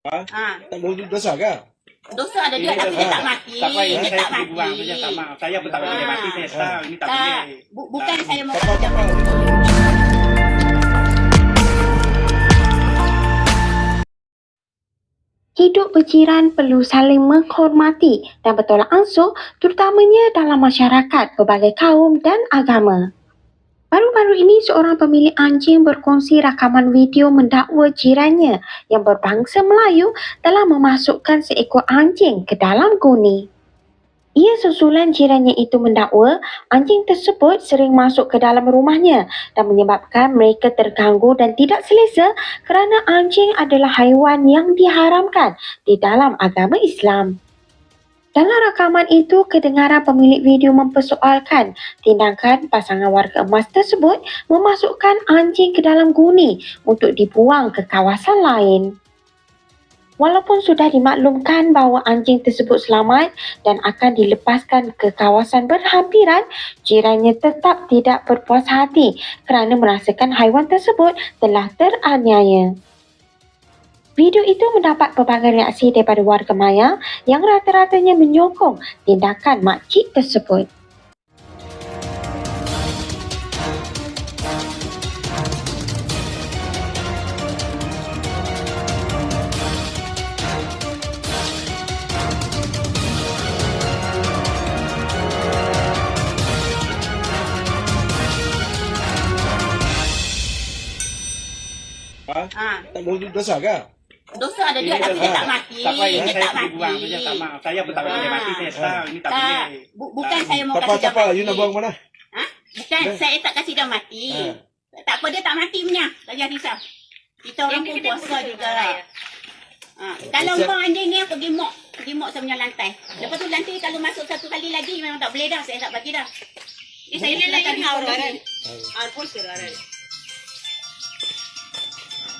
Ha? Ha. Tak boleh dosa ke? Dosa ada dia tapi dia tak mati. Tak payah Dia saya tak pergi buang mati. saja tak maaf. Saya pun tak boleh Ah. mati saya tahu ini tak Tak. boleh. Bu- bukan saya mau. Hidup berjiran perlu saling menghormati dan bertolak ansur terutamanya dalam masyarakat berbagai kaum dan agama. Baru-baru ini seorang pemilik anjing berkongsi rakaman video mendakwa jirannya yang berbangsa Melayu telah memasukkan seekor anjing ke dalam guni. Ia susulan jirannya itu mendakwa anjing tersebut sering masuk ke dalam rumahnya dan menyebabkan mereka terganggu dan tidak selesa kerana anjing adalah haiwan yang diharamkan di dalam agama Islam. Dalam rakaman itu, kedengaran pemilik video mempersoalkan tindakan pasangan warga emas tersebut memasukkan anjing ke dalam guni untuk dibuang ke kawasan lain. Walaupun sudah dimaklumkan bahawa anjing tersebut selamat dan akan dilepaskan ke kawasan berhampiran, jirannya tetap tidak berpuas hati kerana merasakan haiwan tersebut telah teraniaya. Video itu mendapat pelbagai reaksi daripada warga maya yang rata-ratanya menyokong tindakan makcik tersebut. Ha? Ha. Tak boleh dosa ke? Dosa ada dia, tapi dia tak mati. Dia tak mati. Saya pun tak ah. mati. Saya tak mati. Saya tak Bukan saya mau kasih dia mati. Apa-apa, you nak buang mana? Ha? Bukan, saya tak kasih dia mati. Ha. Tak apa, dia tak mati punya. Tak jadi risau. Kita orang pun puasa juga lah. Ha. Kalau kau anjing ni aku pergi mok, pergi mok saya punya lantai. Lepas tu nanti kalau masuk satu kali lagi memang tak boleh dah, saya tak bagi dah. Ini saya nak kasi kau orang. Ah, pun serarai.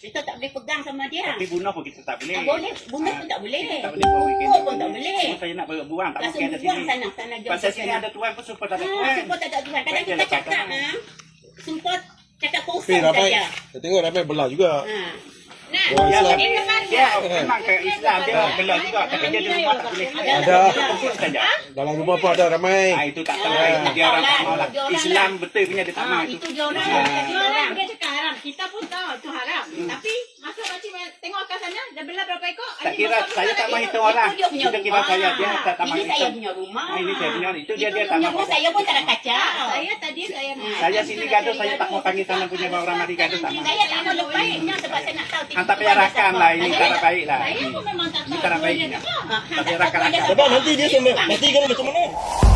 Kita tak boleh pegang sama dia. Tapi bunuh pun kita tak boleh. Tak boleh, bunuh pun tak boleh. Kita tak boleh buang weekend. Pukul pun tak boleh. Cuma saya nak buang tak Langsung mungkin ada buang sini. sana, sana jom. Pasal sini ada tuan pun super tak ada Ah, tuan. sumpah tak ada tuan. Kadang kita dia cakap, ha, sumpah cakap kosong saja. Saya tengok ramai belah juga. Ha. nah Dia Islam. dia memang ke Islam dia belah juga tapi dia di rumah tak boleh. Ada. Saja. Dalam rumah pun ada ramai. Ah itu tak tahu lah. Dia orang lah. Islam betul punya dia tak mau itu. itu dia orang. Ah. Dia orang. dia cakap haram kita pun tahu itu haram tapi masuk makcik tengok kat sana dah belah berapa ekor Tak kira saya tak mau hitung orang. Itu dia punya rumah. saya dia tak tak mau Ini saya punya rumah. Ah, ini saya punya. Itu dia dia tak rumah. Saya pun tak ada kaca. saya tadi saya Saya sini gaduh saya tak mau panggil sana punya orang mari gaduh tak mau. Saya tak mau lepasnya sebab saya nak tahu. Ah, tapi rakan lah ini cara baik lah. saya pun memang tak Ini tahu cara baik. Tapi tak rakan tahu ada rakan. Sebab nanti dia mati kan macam mana?